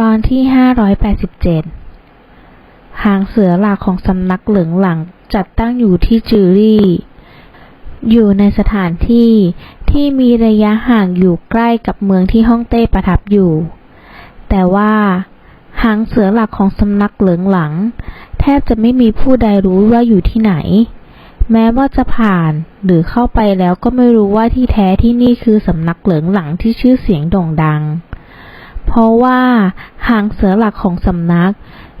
ตอนที่ 587 หางเสือหลักของสำนักเหลืองหลังจัดตั้งอยู่ที่จือรี่ อยู่ในสถานที่ที่มีระยะห่างอยู่ใกล้กับเมืองที่ฮ่องเต้ประทับอยู่ แต่ว่า หางเสือหลักของสำนักเหลืองหลัง แทบจะไม่มีผู้ใดรู้ว่าอยู่ที่ไหน แม้ว่าจะผ่านหรือเข้าไปแล้วก็ไม่รู้ว่าที่แท้ที่นี่คือสำนักเหลืองหลังที่ชื่อเสียงโด่งดัง เพราะว่าหางเสือหลักของสำนัก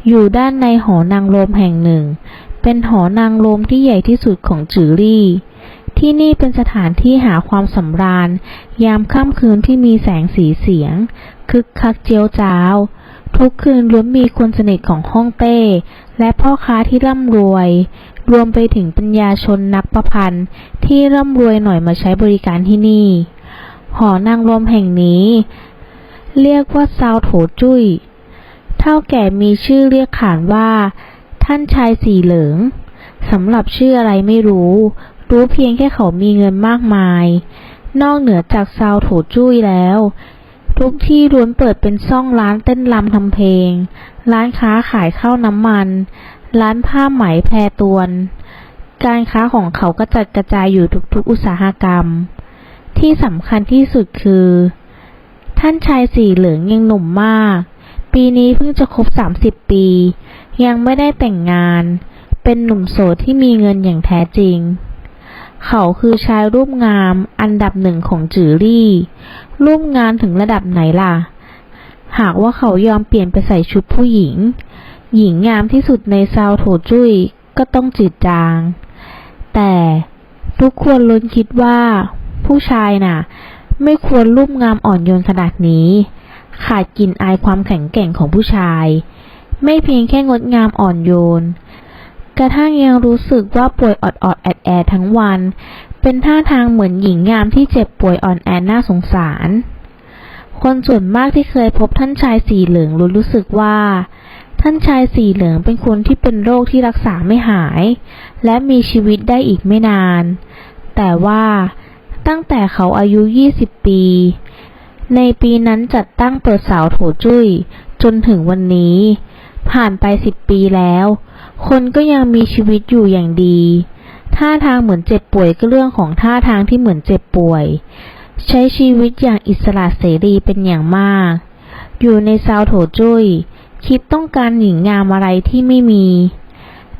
อยู่ด้านในหอนางรมแห่งหนึ่ง เป็นหอนางรมที่ใหญ่ที่สุดของจือรี่ ที่นี่เป็นสถานที่หาความสำราญ ยามค่ำคืนที่มีแสงสีเสียง คึกคักเจียวจ้าว ทุกคืนล้วนมีคนสนิทของฮ่องเต้ และพ่อค้าที่ร่ำรวย รวมไปถึงปัญญาชนนับประพันธ์ที่ร่ำรวยหน่อยมาใช้บริการที่นี่ หอนางรมแห่งนี้ เรียกว่าซาวโถจุ้ย เท่าแก่มีชื่อเรียกขานว่า ท่านชายสีเหลืองสำหรับชื่ออะไรไม่รู้ รู้เพียงแค่เขามีเงินมากมาย นอกเหนือจากซาวโถจุ้ยแล้ว ทุกที่ล้วนเปิดเป็นซ่องร้านเต้นรำทำเพลง ร้านค้าขายข้าวน้ำมัน ร้านผ้าไหมแพรตวน การค้าของเขาก็จัดกระจายอยู่ทุกๆอุตสาหกรรม ที่สำคัญที่สุดคือ ท่านชายสีเหลืองยังหนุ่มมาก ปีนี้เพิ่งจะครบ30ปี ยังไม่ได้แต่งงาน เป็นหนุ่มโสดที่มีเงินอย่างแท้จริง เขาคือชายรูปงามอันดับหนึ่งของจือรี่ รูปงามถึงระดับไหนล่ะ หากว่าเขายอมเปลี่ยนไปใส่ชุดผู้หญิง หญิงงามที่สุดในซาวโถจุ้ยก็ต้องจืดจาง แต่ทุกคนล้วนคิดว่าผู้ชายน่ะ ไม่ควรรูปงามอ่อนโยนขนาดนี้ ขาดกลิ่นอายความแข็งแกร่งของผู้ชาย ไม่เพียงแค่งดงามอ่อนโยน กระทั่งยังรู้สึกว่าป่วยออดแอดแอดทั้งวัน เป็นท่าทางเหมือนหญิงงามที่เจ็บป่วยอ่อนแอน่าสงสาร คนส่วนมากที่เคยพบท่านชายสีเหลืองรู้รู้สึกว่า ท่านชายสีเหลืองเป็นคนที่เป็นโรคที่รักษาไม่หาย และมีชีวิตได้อีกไม่นาน แต่ว่า ตั้งแต่เขาอายุ 20 ปี ในปีนั้นจัดตั้งเปิดสาวโถจุ้ย จนถึงวันนี้ ผ่านไปสิบปีแล้ว คนก็ยังมีชีวิตอยู่อย่างดีท่าทางเหมือนเจ็บป่วยก็เรื่องของท่าทางที่เหมือนเจ็บป่วย ใช้ชีวิตอย่างอิสระเสรีเป็นอย่างมาก อยู่ในซาวโถจุ้ย คิดต้องการหญิงงามอะไรที่ไม่มี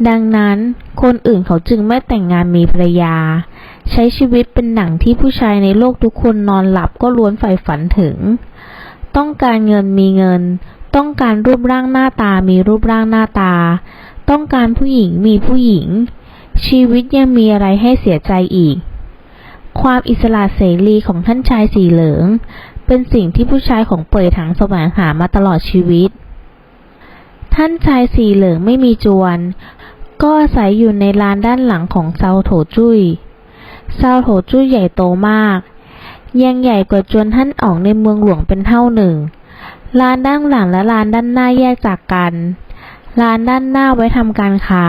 ดังนั้นคนอื่นเขาจึงไม่แต่งงานมีภรรยา ใช้ชีวิตเป็นหนังที่ผู้ชายในโลกทุกคนนอนหลับก็ล้วนใฝ่ฝันถึง ต้องการเงินมีเงิน ต้องการรูปร่างหน้าตามีรูปร่างหน้าตา ต้องการผู้หญิงมีผู้หญิง ชีวิตยังมีอะไรให้เสียใจอีก ความอิสระเสรีของท่านชายสีเหลือง เป็นสิ่งที่ผู้ชายของเปยถังแสวงหามาตลอดชีวิต ท่านชายสีเหลืองไม่มีจวน ก็อาศัยอยู่ในลานด้านหลังของเซาโถจุ้ย ซาวโถจุ้ใหญ่โตมากยังใหญ่กว่าจวนท่านออกในเมืองหลวงเป็นเท่าหนึ่งลานด้านหลังและลานด้านหน้าแยกจากกันลานด้านหน้าไว้ทำการค้า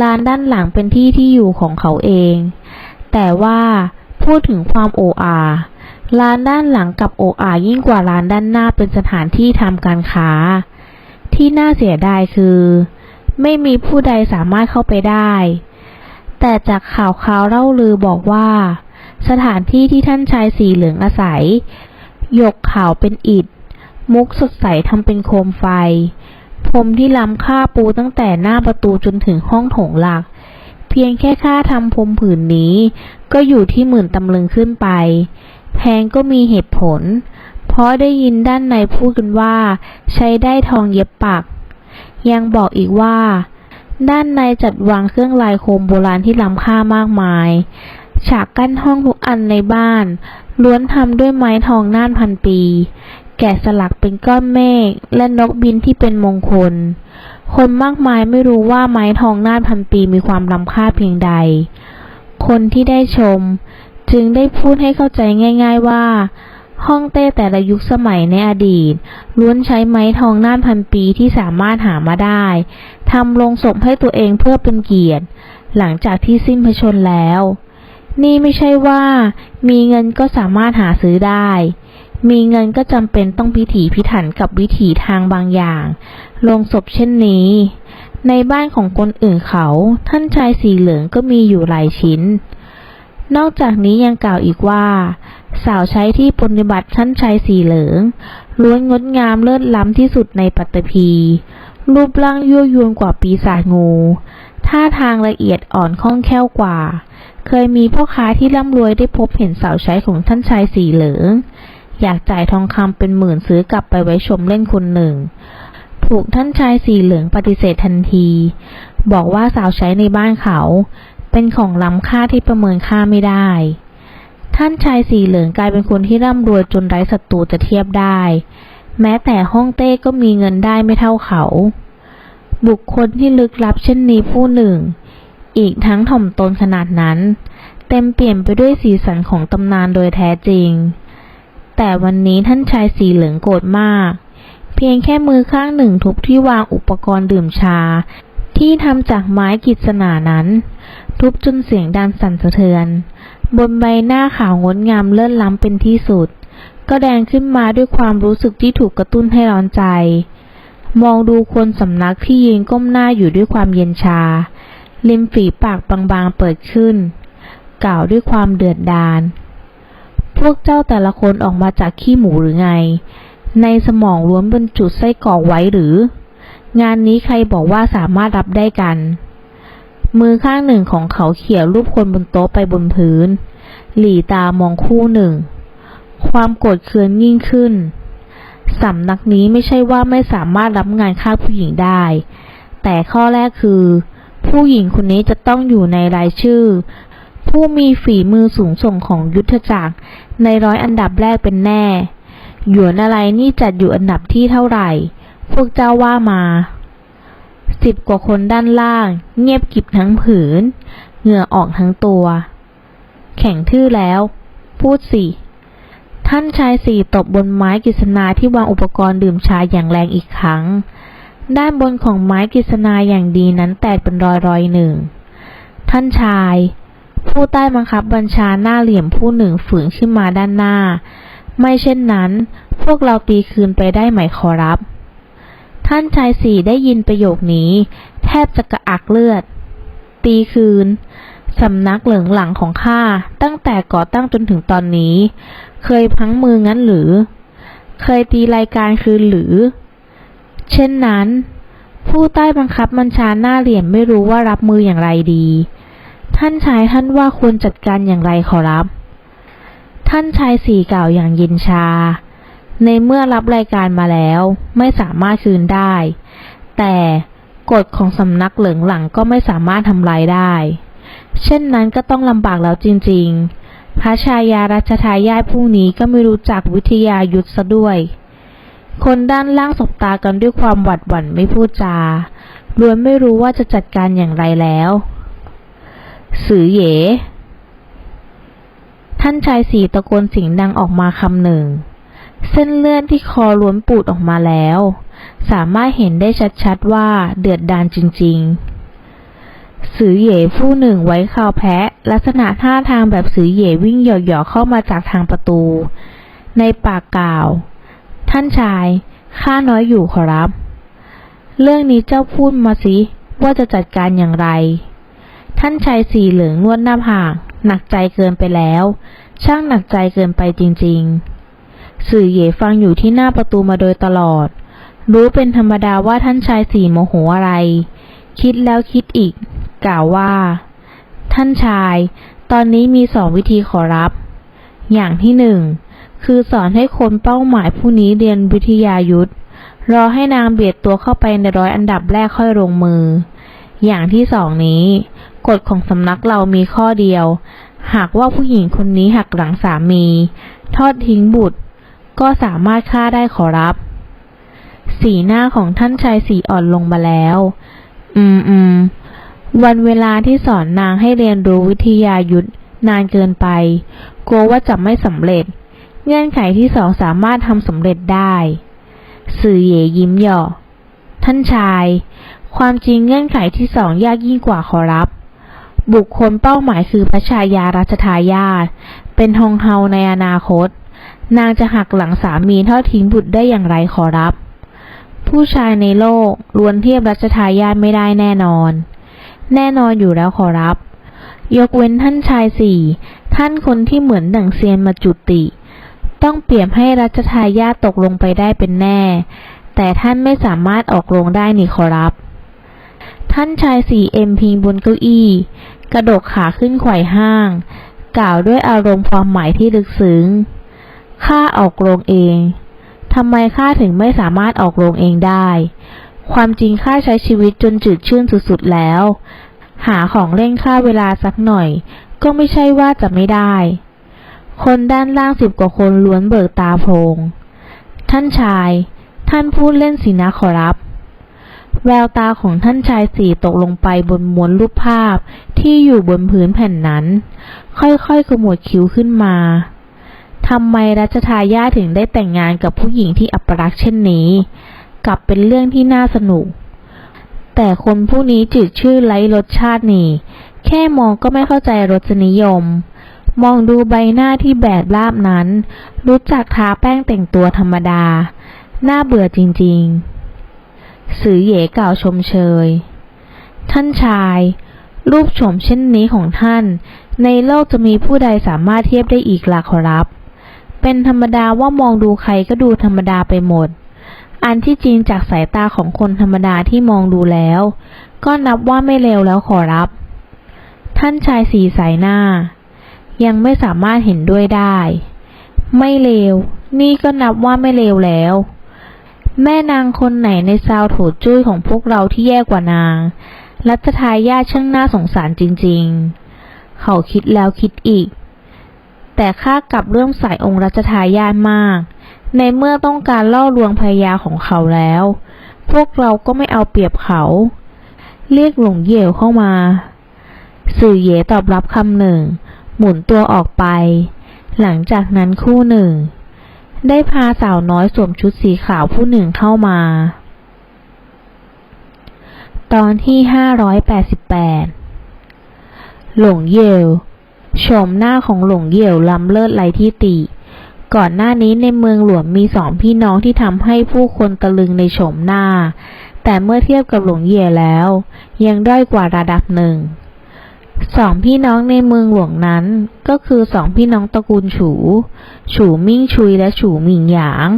ลานด้านหลังเป็นที่ที่อยู่ของเขาเอง แต่ว่าพูดถึงความโออาลานด้านหลังกับโออายิ่งกว่าลานด้านหน้าเป็นสถานที่ทำการค้า ที่น่าเสียดายคือ ไม่มีผู้ใดสามารถเข้าไปได้ แต่จากข่าวข่าวเล่าลือบอกว่า สถานที่ที่ท่านชายสีเหลืองอาศัย หยกขาวเป็นอิฐ มุกสดใสทำเป็นโคมไฟ พรมที่ล้ำค่าปูตั้งแต่หน้าประตูจนถึงห้องโถงหลัก เพียงแค่ค่าทำพรมผืนนี้ ก็อยู่ที่หมื่นตำลึงขึ้นไป แพงก็มีเหตุผล เพราะได้ยินด้านในพูดกันว่า ใช้ได้ทองเย็บปัก ยังบอกอีกว่า ด้านในจัดวางเครื่องลายโคมโบราณที่ล้ำค่ามากมาย ฉากกั้นห้องทุกอันในบ้าน ล้วนทำด้วยไม้ทองน่านพันปี แกะสลักเป็นก้อนเมฆและนกบินที่เป็นมงคล คนมากมายไม่รู้ว่าไม้ทองน่านพันปีมีความล้ำค่าเพียงใด คนที่ได้ชม จึงได้พูดให้เข้าใจง่าย ๆว่า ห้องเต้แต่ละยุคสมัยในอดีตล้วนใช้ไม้ทองน่านพันปีที่สามารถหามาได้ทำลงศพให้ตัวเองเพื่อเป็นเกียรติ หลังจากที่สิ้นพระชนแล้ว นี่ไม่ใช่ว่า มีเงินก็สามารถหาซื้อได้ มีเงินก็จำเป็นต้องพิถีพิถันกับวิถีทางบางอย่าง ลงศพเช่นนี้ ในบ้านของคนอื่นเขา ท่านชายสีเหลืองก็มีอยู่หลายชิ้นนอกจากนี้ยังกล่าวอีกว่า สาวใช้ที่ปฏิบัติท่านชายสีเหลืองล้วนงดงามเลิศล้ำที่สุดในปัตตภี รูปร่างยั่วยวนกว่าปีศาจงูท่าทางละเอียดอ่อนคล่องแคล่วกว่า เคยมีพ่อค้าที่ร่ำรวยได้พบเห็นสาวใช้ของท่านชายสีเหลือง อยากจ่ายทองคำเป็นหมื่นซื้อกลับไปไว้ชมเล่นคนหนึ่ง ถูกท่านชายสีเหลืองปฏิเสธทันที บอกว่าสาวใช้ในบ้านเขา เป็นของล้ำค่าที่ประเมินค่าไม่ได้ ท่านชายสีเหลืองกลายเป็นคนที่ร่ำรวยจนไร้ศัตรูจะเทียบได้ แม้แต่ห้องเต้ก็มีเงินได้ไม่เท่าเขา บุคคลที่ลึกลับเช่นนี้ผู้หนึ่ง อีกทั้งถ่อมตนขนาดนั้น เต็มเปลี่ยนไปด้วยสีสันของตำนานโดยแท้จริง แต่วันนี้ท่านชายสีเหลืองโกรธมาก เพียงแค่มือข้างหนึ่งทุบที่วางอุปกรณ์ดื่มชา ที่ทำจากไม้กฤษณานั้น ทุบจนเสียงดังสั่นสะเทือน บนใบหน้าขาวงดงามเลื่อนล้ำเป็นที่สุด ก็แดงขึ้นมาด้วยความรู้สึกที่ถูกกระตุ้นให้ร้อนใจ มองดูคนสำนักที่ยืนก้มหน้าอยู่ด้วยความเย็นชา ริมฝีปากบางๆเปิดขึ้น กล่าวด้วยความเดือดดาล พวกเจ้าแต่ละคนออกมาจากขี้หมูหรือไง ในสมองล้วนบรรจุไส้กรอกไว้หรือ งานนี้ใครบอกว่าสามารถรับได้กัน มือข้างหนึ่งของเขาเขี่ยรูปคนบนโต๊ะไปบนพื้น หลีตามองคู่หนึ่ง ความโกรธเคืองยิ่งขึ้น สำนักนี้ไม่ใช่ว่าไม่สามารถรับงานฆ่าผู้หญิงได้ แต่ข้อแรกคือ ผู้หญิงคนนี้จะต้องอยู่ในรายชื่อ ผู้มีฝีมือสูงส่งของยุทธจักรในร้อยอันดับแรกเป็นแน่หยวนอะไรนี่จัดอยู่อันดับที่เท่าไหร่ พวกเจ้าว่ามา สิบกว่าคนด้านล่าง เงียบกิบทั้งผืน เหงื่อออกทั้งตัว แข็งทื่อแล้ว พูดสิ ท่านชายสี่ตบบนไม้กฤษณาที่วางอุปกรณ์ดื่มชาอย่างแรงอีกครั้ง ด้านบนของไม้กฤษณาอย่างดีนั้นแตกเป็นรอยรอยหนึ่ง ท่านชาย ผู้ใต้บังคับบัญชาหน้าเหลี่ยมผู้หนึ่งฝืนขึ้นมาด้านหน้า ไม่เช่นนั้น พวกเราตีคืนไปได้ไหมขอรับ ท่านชายสี่ได้ยินประโยคนี้ แทบจะกระอักเลือด ตีคืน สำนักเหลืองหลังของข้าตั้งแต่ก่อตั้งจนถึงตอนนี้ เคยพังมืองั้นหรือ เคยตีรายการคืนหรือ เช่นนั้น ผู้ใต้บังคับบัญชาหน้าเหลี่ยมไม่รู้ว่ารับมืออย่างไรดี ท่านชายท่านว่าควรจัดการอย่างไรขอรับ ท่านชายสี่กล่าวอย่างเย็นชา ในเมื่อรับรายการมาแล้วไม่สามารถคืนได้ แต่กฎของสำนักเหลืองหลังก็ไม่สามารถทำลายได้ เช่นนั้นก็ต้องลำบากแล้วจริง ๆ พระชายารัชทายาทผู้นี้ก็ไม่รู้จักวิทยายุทธซะด้วย คนด้านล่างสบตากันด้วยความหวัดหวั่นไม่พูดจาล้วนไม่รู้ว่าจะจัดการอย่างไรแล้ว สือเหยท่านชายสีตะโกนเสียงดังออกมาคำหนึ่ง เส้นเลือดที่คอล้วนปูดออกมาแล้ว สามารถเห็นได้ชัดๆว่าเดือดดานจริงๆ สือเหย่ผู้หนึ่งไว้คาวแพะ ลักษณะท่าทางแบบสือเหย่วิ่งหย่อๆเข้ามาจากทางประตู ในปากกล่าว ท่านชายข้าน้อยอยู่ขอรับ เรื่องนี้เจ้าพูดมาสิว่าจะจัดการอย่างไร ท่านชายสีเหลืองนวดหน้าผากหนักใจเกินไปแล้ว ช่างหนักใจเกินไปจริง ๆ สื่อเหยฟังอยู่ที่หน้าประตูมาโดยตลอด รู้เป็นธรรมดาว่าท่านชายสีโมโหอะไร คิดแล้วคิดอีก กล่าวว่า ท่านชาย ตอนนี้มีสองวิธีขอรับ อย่างที่หนึ่งคือสอนให้คนเป้าหมายผู้นี้เรียนวิทยายุทธรอให้นางเบียดตัวเข้าไปในร้อยอันดับแรกค่อยลงมือ อย่างที่สองนี้ กฎของสำนักเรามีข้อเดียว หากว่าผู้หญิงคนนี้หักหลังสามี ทอดทิ้งบุตร ก็สามารถฆ่าได้ขอรับ สีหน้าของท่านชายสีอ่อนลงมาแล้ว อืมอืมวันเวลาที่สอนนางให้เรียนรู้วิทยายุทธนานเกินไป กลัวว่าจะไม่สำเร็จ เงื่อนไขที่สองสามารถทำสำเร็จได้ สื่อเยยิ้มหยอกท่านชาย ความจริงเงื่อนไขที่สองยากยิ่งกว่าขอรับ บุคคลเป้าหมายคือพระชายารัชทายาทเป็นฮองเฮาในอนาคต นางจะหักหลังสามีทอดทิ้งบุตรได้อย่างไรขอรับ ผู้ชายในโลกล้วนเทียบรัชทายาทไม่ได้แน่นอน แน่นอนอยู่แล้วขอรับ ยกเว้นท่านชายสี่ ท่านคนที่เหมือนดั่งเซียนมาจุติ ต้องเปรียบให้รัชทายาทตกลงไปได้เป็นแน่ แต่ท่านไม่สามารถออกลงได้นี่ขอรับ ท่านชายสี่เอ็มพิงบนเก้าอี้ กระดกขาขึ้นไขว่ห้าง กล่าวด้วยอารมณ์ความหมายที่ลึกซึ้ง ข้าออกโรงเองทำไมข้าถึงไม่สามารถออกโรงเองได้ ความจริงข้าใช้ชีวิตจนจืดชืดสุดๆแล้ว หาของเล่นค่าเวลาสักหน่อย ก็ไม่ใช่ว่าจะไม่ได้ คนด้านล่างสิบกว่าคนล้วนเบิกตาโพง ท่านชาย ท่านพูดเล่นสินะขอรับ แววตาของท่านชายสี่ตกลงไปบนม้วนรูปภาพที่อยู่บนพื้นแผ่นนั้น ค่อยๆขมวดคิ้วขึ้นมา ทำไมรัชทายาทถึงได้แต่งงานกับผู้หญิงที่อัปรักษ์เช่นนี้ กลับเป็นเรื่องที่น่าสนุก แต่คนผู้นี้จืดชื่อไร้รสชาตินี่ แค่มองก็ไม่เข้าใจรสนิยม มองดูใบหน้าที่แบดราบนั้น รู้จักทาแป้งแต่งตัวธรรมดา น่าเบื่อจริงๆ สือเหย่กล่าวชมเชย ท่านชาย รูปโฉมเช่นนี้ของท่าน ในโลกจะมีผู้ใดสามารถเทียบได้อีกล่ะขอรับ เป็นธรรมดาว่ามองดูใครก็ดูธรรมดาไปหมด อันที่จริงจากสายตาของคนธรรมดาที่มองดูแล้ว ก็นับว่าไม่เลวแล้วขอรับ ท่านชายสีสายหน้า ยังไม่สามารถเห็นด้วยได้ ไม่เลว นี่ก็นับว่าไม่เลวแล้ว แม่นางคนไหนในซาวโถจุ้ยของพวกเราที่แย่กว่านาง รัชทายาช่างน่าสงสารจริง ๆ เขาคิดแล้วคิดอีก แต่ข้ากลับเริ่มสายองค์รัชทายาทมาก ในเมื่อต้องการล่อลวงภรรยาของเขาแล้ว พวกเราก็ไม่เอาเปรียบเขา เรียกหลงเยวเข้ามา สื่อเยตอบรับคำหนึ่ง หมุนตัวออกไป หลังจากนั้นคู่หนึ่ง ได้พาสาวน้อยสวมชุดสีขาวผู้หนึ่งเข้ามา ตอนที่ห้าร้อยแปดสิบแปดหลงเยว โฉมหน้าของหลงเหี่ยวล้ำเลิศไรที่ติ ก่อนหน้านี้ในเมืองหลวงมีสองพี่น้องที่ทำให้ผู้คนตะลึงในโฉมหน้า แต่เมื่อเทียบกับหลงเหี่ยวแล้ว ยังด้อยกว่าระดับหนึ่งสองพี่น้องในเมืองหลวงนั้นก็คือสองพี่น้องตระกูลฉู ฉูมิ่งชุยและฉูหมิงหยาง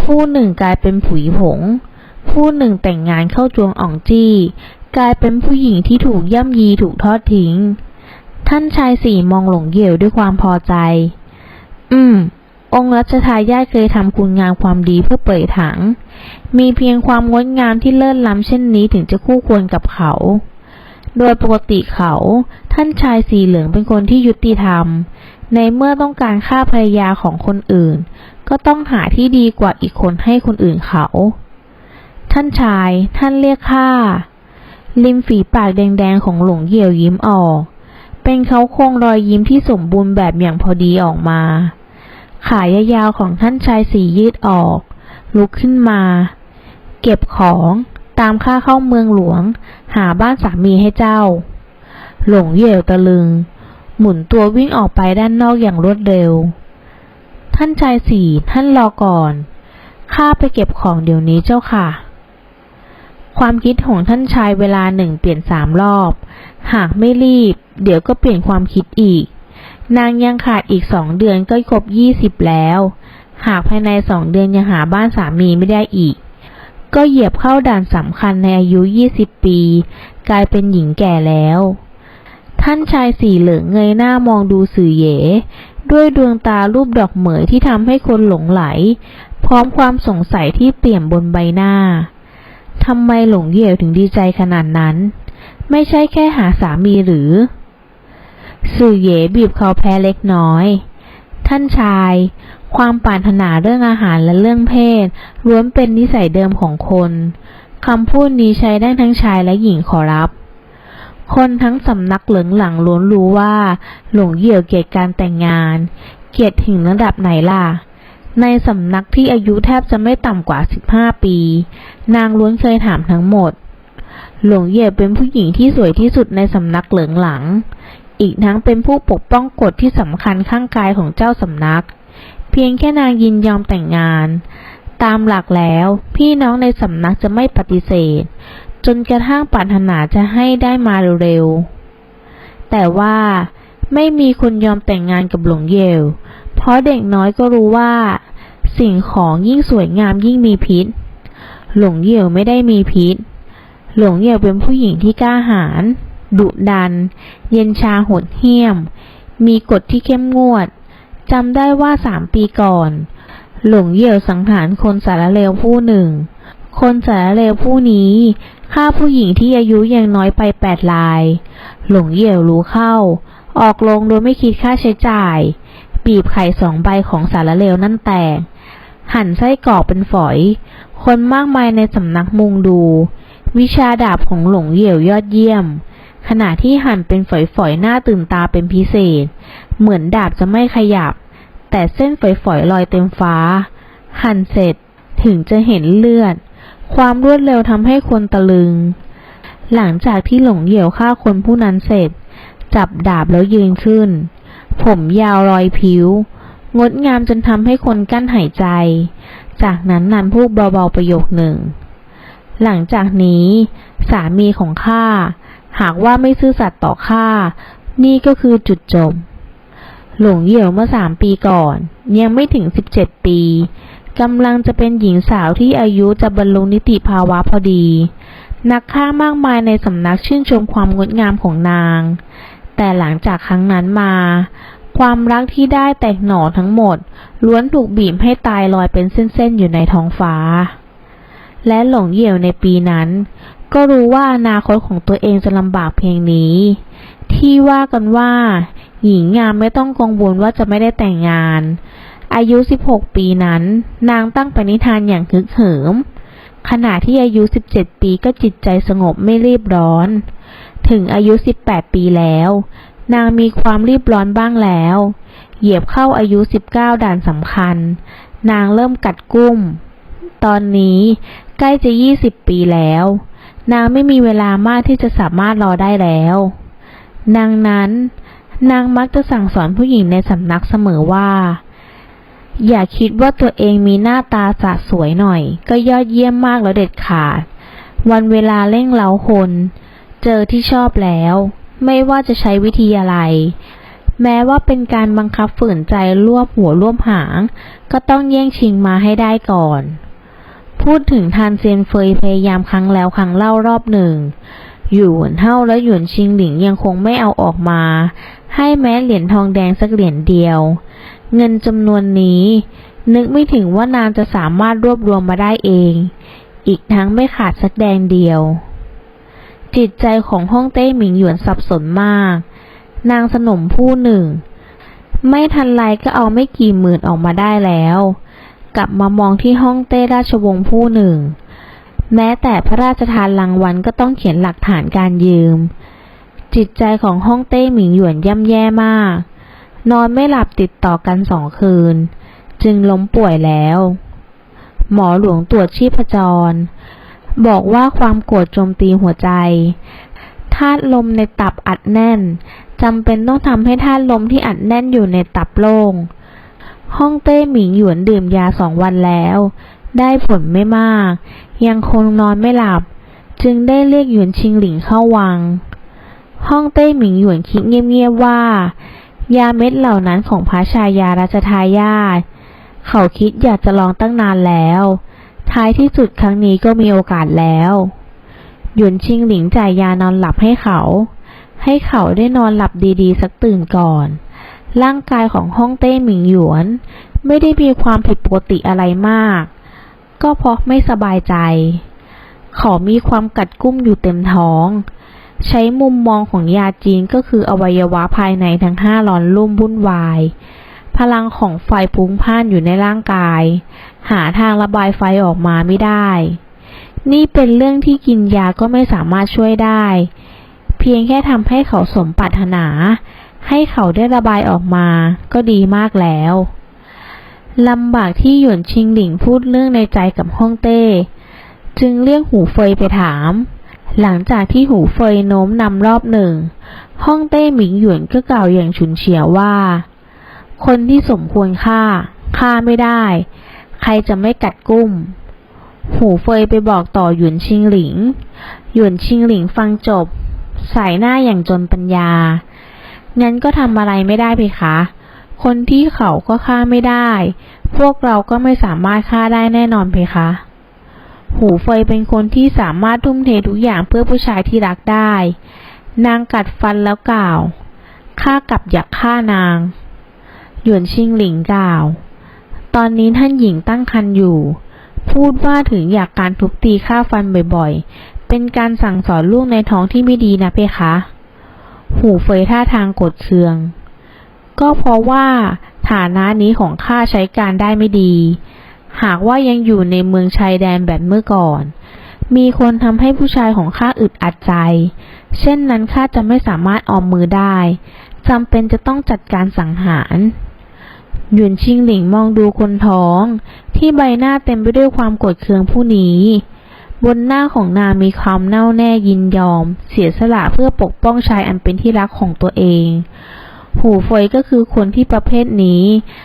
ผู้หนึ่งกลายเป็นผุยผง ผู้หนึ่งแต่งงานเข้าจวงอ่องจี้ กลายเป็นผู้หญิงที่ถูกย่ำยีถูกทอดทิ้ง ท่านชายสี่มองหลงเหยวด้วยความพอใจ อืม องค์รัชทายาทเคยทำคุณงามความดีเพื่อเปิดถัง มีเพียงความงดงามที่เลิศล้ำเช่นนี้ถึงจะคู่ควรกับเขา โดยปกติเขา ท่านชายสีเหลืองเป็นคนที่ยุติธรรม ในเมื่อต้องการฆ่าภรรยาของคนอื่น ก็ต้องหาที่ดีกว่าอีกคนให้คนอื่นเขา ท่านชาย ท่านเรียกข้าริมฝีปากแดงๆของหลงเหยวยิ้มออก เป็นเขาโครงรอยยิ้มที่สมบูรณ์แบบอย่างพอดีออกมา ขายาวๆของท่านชายสียืดออก ลุกขึ้นมา เก็บของตามข้าเข้าเมืองหลวง หาบ้านสามีให้เจ้า หลงเหยวตะลึง หมุนตัววิ่งออกไปด้านนอกอย่างรวดเร็ว ท่านชายสีท่านรอก่อนข้าไปเก็บของเดี๋ยวนี้เจ้าค่ะ ความคิดของท่านชายเวลาหนึ่งเปลี่ยนสามรอบ หากไม่รีบ เดี๋ยวก็เปลี่ยนความคิดอีก นางยังขาดอีกสองเดือนก็ครบยี่สิบแล้ว หากภายในสองเดือนยังหาบ้านสามีไม่ได้อีก ก็เหยียบเข้าด่านสำคัญในอายุยี่สิบปี กลายเป็นหญิงแก่แล้ว ท่านชายสีเหลืองเงยหน้ามองดูสื่อเยด้วยดวงตารูปดอกเหมยที่ทำให้คนหลงไหล พร้อมความสงสัยที่เปี่ยมบนใบหน้า ทำไมหลงเหยวถึงดีใจขนาดนั้น ไม่ใช่แค่หาสามีหรือ สื่อเหยบีบเขาแพ้เล็กน้อย ท่านชาย ความปรารถนาเรื่องอาหารและเรื่องเพศล้วนเป็นนิสัยเดิมของคนคำพูดนี้ใช้ได้ทั้งชายและหญิงขอรับ คนทั้งสำนักเหลืองหลังล้วนรู้ว่า หลงเหยี่ยวเกียดการแต่งงาน เกียดถึงระดับไหนล่ะ ในสำนักที่อายุแทบจะไม่ต่ำกว่า 15 ปี นางล้วนเคยถามทั้งหมด หลงเหยี่ยวเป็นผู้หญิงที่สวยที่สุดในสำนักเหลืองหลัง อีกทั้งเป็นผู้ปกป้องกฎที่สำคัญข้างกายของเจ้าสำนัก เพียงแค่นางยินยอมแต่งงาน ตามหลักแล้วพี่น้องในสำนักจะไม่ปฏิเสธ จนกระทั่งปรารถนาจะให้ได้มาเร็วๆแต่ว่าไม่มีคนยอมแต่งงานกับหลงเยว เพราะเด็กน้อยก็รู้ว่า สิ่งของยิ่งสวยงามยิ่งมีพิษ หลงเยวไม่ได้มีพิษ หลงเยวเป็นผู้หญิงที่กล้าหาญดุดัน เย็นชาโหดเหี้ยม มีกฎที่เข้มงวดจำได้ว่าสามปีก่อน หลงเยี่ยวสังหารคนสารเลวผู้หนึ่ง คนสารเลวผู้นี้ฆ่าผู้หญิงที่อายุยังน้อยไปแปดลาย หลงเยี่ยวรู้เข้า ออกลงโดยไม่คิดค่าใช้จ่าย บีบไข่สองใบของสารเลวนั่นแตก หั่นไส้กรอกเป็นฝอย คนมากมายในสำนักมุงดู วิชาดาบของหลงเยี่ยวยอดเยี่ยม ขณะที่หั่นเป็นฝอยๆหน้าตื่นตาเป็นพิเศษ เหมือนดาบจะไม่ขยับ แต่เส้นฝอยๆลอยเต็มฟ้า หั่นเสร็จถึงจะเห็นเลือด ความรวดเร็วทำให้คนตะลึง หลังจากที่หลงเหยี่ยวฆ่าคนผู้นั้นเสร็จ จับดาบแล้วยืนขึ้น ผมยาวรอยผิว งดงามจนทำให้คนกั้นหายใจ จากนั้นนันพูดเบาๆประโยคหนึ่ง หลังจากนี้ สามีของข้าหากว่าไม่ซื่อสัตย์ต่อข้านี่ก็คือจุดจบ หลงเหยี่ยวเมื่อสามปีก่อน ยังไม่ถึงสิบเจ็ดปีกำลังจะเป็นหญิงสาวที่อายุจะบรรลุนิติภาวะพอดี นักฆ่ามากมายในสำนักชื่นชมความงดงามของนาง แต่หลังจากครั้งนั้นมา ความรักที่ได้แตกหน่อทั้งหมด ล้วนถูกบีบให้ตายลอยเป็นเส้นๆอยู่ในท้องฟ้า และหลงเหี่ยวในปีนั้น ก็รู้ว่าอนาคตของตัวเองจะลำบากเพียงนี้ ที่ว่ากันว่า หญิงงามไม่ต้องกังวลว่าจะไม่ได้แต่งงาน อายุ 16 ปีนั้น นางตั้งปณิธานอย่างฮึกเหิมขณะที่อายุ 17 ปีก็จิตใจสงบไม่รีบร้อน ถึงอายุ 18 ปีแล้ว นางมีความรีบร้อนบ้างแล้ว เหยียบเข้าอายุ 19 ด่านสำคัญ นางเริ่มกัดกุ้ม ตอนนี้ใกล้จะ 20 ปีแล้ว นางไม่มีเวลามากที่จะสามารถรอได้แล้วนางนั้น นางมักจะสั่งสอนผู้หญิงในสำนักเสมอว่า อย่าคิดว่าตัวเองมีหน้าตาสะสวยหน่อย ก็ยอดเยี่ยมมากแล้วเด็ดขาด วันเวลาเร่งเร้าคน เจอที่ชอบแล้ว ไม่ว่าจะใช้วิธีอะไร แม้ว่าเป็นการบังคับฝืนใจรวบหัวรวบหาง ก็ต้องแย่งชิงมาให้ได้ก่อน พูดถึงทานเซียนเฟยพยายามครั้งแล้วครั้งเล่ารอบหนึ่งหยวนเท่าและหยวนชิงหลิงยังคงไม่เอาออกมา ให้แม้เหรียญทองแดงสักเหรียญเดียว เงินจำนวนนี้ นึกไม่ถึงว่านางจะสามารถรวบรวมมาได้เอง อีกทั้งไม่ขาดสักแดงเดียว จิตใจของฮ่องเต้หมิงหยวนสับสนมาก นางสนมผู้หนึ่ง ไม่ทันไรก็เอาไม่กี่หมื่นออกมาได้แล้ว กลับมามองที่ห้องเต้ราชวงศ์ผู้หนึ่ง แม้แต่พระราชทานรางวัลก็ต้องเขียนหลักฐานการยืม จิตใจของฮ่องเต้หมิงหยวนย่ำแย่มาก นอนไม่หลับติดต่อกันสองคืน จึงล้มป่วยแล้ว หมอหลวงตรวจชีพจร บอกว่าความโกรธโจมตีหัวใจธาตุลมในตับอัดแน่นจำเป็นต้องทำให้ธาตุลมที่อัดแน่นอยู่ในตับโล่งห้องเต้หมิงหยวนดื่มยาสองวันแล้ว ได้ผลไม่มาก ยังคงนอนไม่หลับ จึงได้เรียกหยวนชิงหลิงเข้าวัง ห้องเต้หมิงหยวนคิดเงียบๆว่า ยาเม็ดเหล่านั้นของพระชายาราชทายาทเขาคิดอยากจะลองตั้งนานแล้ว ท้ายที่สุดครั้งนี้ก็มีโอกาสแล้ว หยวนชิงหลิงจ่ายยานอนหลับให้เขา ให้เขาได้นอนหลับดีๆ สักตื่นก่อน ร่างกายของฮ่องเต้หมิงหยวน ไม่ได้มีความผิดปกติอะไรมาก ก็เพราะไม่สบายใจ เขามีความกัดกุ้มอยู่เต็มท้อง ใช้มุมมองของยาจีนก็คืออวัยวะภายในทั้งห้าร้อนรุ่มวุ่นวาย พลังของไฟพุ่งพ่านอยู่ในร่างกาย หาทางระบายไฟออกมาไม่ได้ นี่เป็นเรื่องที่กินยาก็ไม่สามารถช่วยได้ เพียงแค่ทำให้เขาสมปรารถนา ให้เขาได้ระบายออกมาก็ดีมากแล้วลำบากที่หยวนชิงหลิงพูดเรื่องในใจกับฮ่องเต้ จึงเรียกหูเฟยไปถาม หลังจากที่หูเฟยโน้มนำรอบหนึ่ง ฮ่องเต้หมิงหยวนก็กล่าวอย่างฉุนเฉียวว่า คนที่สมควรฆ่าฆ่าไม่ได้ ใครจะไม่กัดกุ้ม หูเฟยไปบอกต่อหยวนชิงหลิง หยวนชิงหลิงฟังจบ สายหน้าอย่างจนปัญญา งั้นก็ทำอะไรไม่ได้เพคะ คนที่เขาก็ฆ่าไม่ได้ พวกเราก็ไม่สามารถฆ่าได้แน่นอนเพคะ หูเฟยเป็นคนที่สามารถทุ่มเททุกอย่างเพื่อผู้ชายที่รักได้ นางกัดฟันแล้วกล่าว ข้ากลับอยากฆ่านาง หยวนชิงหลิงกล่าว ตอนนี้ท่านหญิงตั้งครรภ์อยู่ พูดว่าถึงอยากการทุบตีฆ่าฟันบ่อยๆ เป็นการสั่งสอนลูกในท้องที่ไม่ดีนะเพคะ หูเฟยท่าทางกดเคือง ก็เพราะว่าฐานะนี้ของข้าใช้การได้ไม่ดี หากว่ายังอยู่ในเมืองชายแดนแบบเมื่อก่อน มีคนทำให้ผู้ชายของข้าอึดอัดใจ เช่นนั้นข้าจะไม่สามารถออมมือได้จำเป็นจะต้องจัดการสังหาร หยวนชิงหลิงมองดูคนท้อง ที่ใบหน้าเต็มไปด้วยความโกรธเคืองผู้นี้ บนหน้าของนางมีความแน่วแน่ยินยอม เสียสละเพื่อปกป้องชายอันเป็นที่รักของตัวเอง หูเฟยก็คือคนที่ประเภทนี้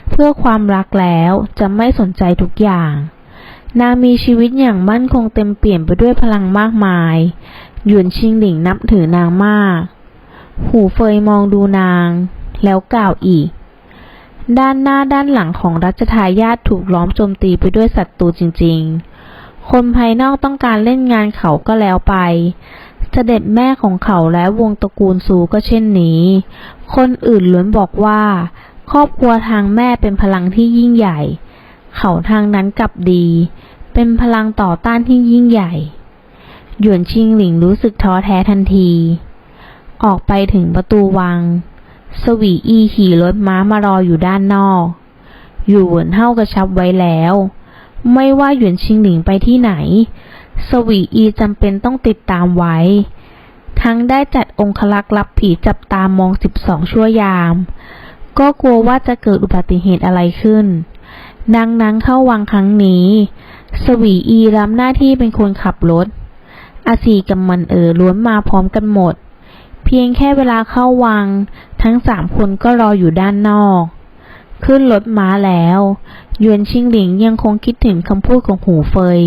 เพื่อความรักแล้วจะไม่สนใจทุกอย่าง นางมีชีวิตอย่างมั่นคงเต็มเปี่ยมไปด้วยพลังมากมาย หยวนชิงหลิงนับถือนางมาก หูเฟยมองดูนาง แล้วกล่าวอีก ด้านหน้าด้านหลังของรัชทายาทถูกล้อมโจมตีไปด้วยศัตรูจริง ๆ คนภายนอกต้องการเล่นงานเขาก็แล้วไป เสด็จแม่ของเขาและวงตระกูลซูก็เช่นนี้ คนอื่นล้วนบอกว่า ครอบครัวทางแม่เป็นพลังที่ยิ่งใหญ่ เขาทางนั้นกลับดี เป็นพลังต่อต้านที่ยิ่งใหญ่ หยวนชิงหลิงรู้สึกท้อแท้ทันที ออกไปถึงประตูวัง สวีอีขี่รถม้ามารออยู่ด้านนอกอยู่หวนเท่ากระชับไว้แล้ว ไม่ว่าหยวนชิงหลิงไปที่ไหน สวีอีจำเป็นต้องติดตามไว้ ทั้งได้จัดองคลักษ์รับผีจับตามองสิบสองชั่วยาม ก็กลัวว่าจะเกิดอุบัติเหตุอะไรขึ้น ดังนั้นเข้าวังครั้งนี้ สวีอีรับหน้าที่เป็นคนขับรถอาซีกับมันเอ๋อล้วนมาพร้อมกันหมด เพียงแค่เวลาเข้าวัง ทั้งสามคนก็รออยู่ด้านนอก ขึ้นรถม้าแล้วหยวนชิงหลิงยังคงคิดถึงคำพูดของหูเฟย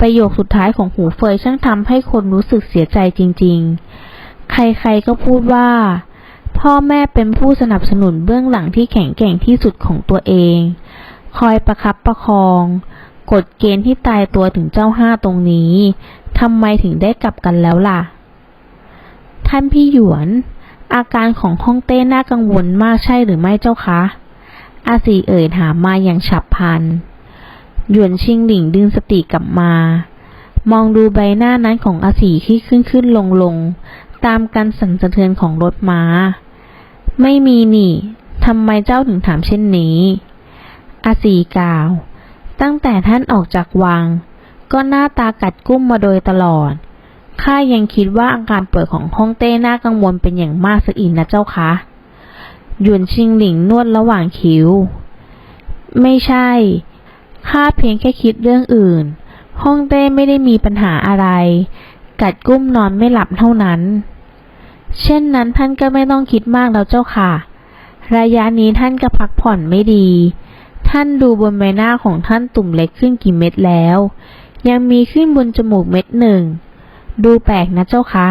ประโยคสุดท้ายของหูเฟยช่างทำให้คนรู้สึกเสียใจจริง ๆ ใครๆก็พูดว่า พ่อแม่เป็นผู้สนับสนุนเบื้องหลังที่แข็งแกร่งที่สุดของตัวเอง คอยประคับประคองกฎเกณฑ์ที่ตายตัวถึงเจ้าห้าตรงนี้ทำไมถึงได้กลับกันแล้วล่ะ ท่านพี่หยวน อาการของฮ่องเต้น่ากังวลมากใช่หรือไม่เจ้าคะ อาซีเอ่ยถามมาอย่างฉับพลัน หยวนชิงหลิงดึงสติกลับมา มองดูใบหน้านั้นของอาสีที่ขึ้นขึ้นลงลงตามการสั่นสะเทือนของรถม้า ไม่มีนี่ทำไมเจ้าถึงถามเช่นนี้ อาสีกล่าว ตั้งแต่ท่านออกจากวัง ก็หน้าตากัดกุ้มมาโดยตลอด ข้ายังคิดว่าอาการป่วยของฮ่องเต้น่ากังวลเป็นอย่างมากสักอีกนะเจ้าคะหยวนชิงหลิงนวดระหว่างคิ้ว ไม่ใช่ ข้าเพียงแค่คิดเรื่องอื่น ฮ่องเต้ไม่ได้มีปัญหาอะไร กัดกุ้มนอนไม่หลับเท่านั้น เช่นนั้นท่านก็ไม่ต้องคิดมากแล้วเจ้าค่ะ ระยะนี้ท่านก็พักผ่อนไม่ดี ท่านดูบนใบหน้าของท่านตุ่มเล็กขึ้นกี่เม็ดแล้ว ยังมีขึ้นบนจมูกเม็ดหนึ่ง ดูแปลกนะเจ้าคะ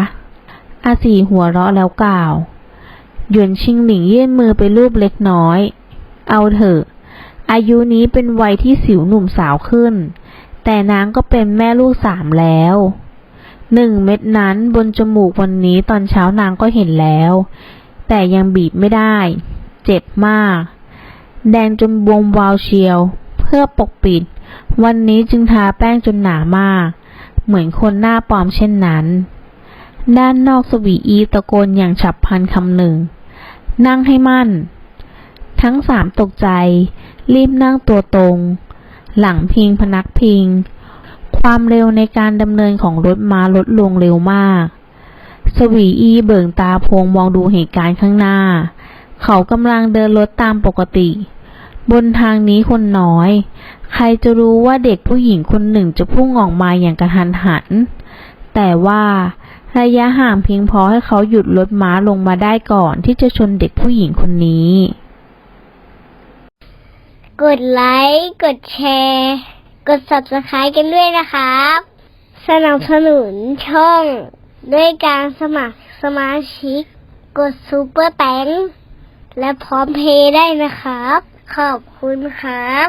อาสีหัวเราะแล้วกล่าว หยวนชิงหลิงยื่นมือไปรูปเล็กน้อย เอาเถอะ อายุนี้เป็นวัยที่สิวหนุ่มสาวขึ้น แต่นางก็เป็นแม่ลูกสามแล้ว หนึ่งเม็ดนั้นบนจมูกวันนี้ตอนเช้านางก็เห็นแล้ว แต่ยังบีบไม่ได้ เจ็บมาก แดงจนบวมวาวเชียว เพื่อปกปิด วันนี้จึงทาแป้งจนหนามาก เหมือนคนหน้าปลอมเช่นนั้น ด้านนอกสวีอีตะโกนอย่างฉับพลันคำหนึ่ง นั่งให้มั่น ทั้งสามตกใจ รีบนั่งตัวตรง หลังพิงพนักพิง ความเร็วในการดำเนินของรถม้าลดลงเร็วมาก สวีอีเบิ่งตาโพงมองดูเหตุการณ์ข้างหน้า เขากำลังเดินรถตามปกติ บนทางนี้คนน้อย ใครจะรู้ว่าเด็กผู้หญิงคนหนึ่งจะพุ่งออกมาอย่างกระทันหัน แต่ว่าระยะห่างเพียงพอให้เขาหยุดรถม้าลงมาได้ก่อนที่จะชนเด็กผู้หญิงคนนี้ กดไลค์ กดแชร์ กด subscribe กันด้วยนะครับ สนับสนุนช่อง ด้วยการสมัครสมาชิก กดซูเปอร์แตงและพร้อมเพย์ได้นะครับ ขอบคุณครับ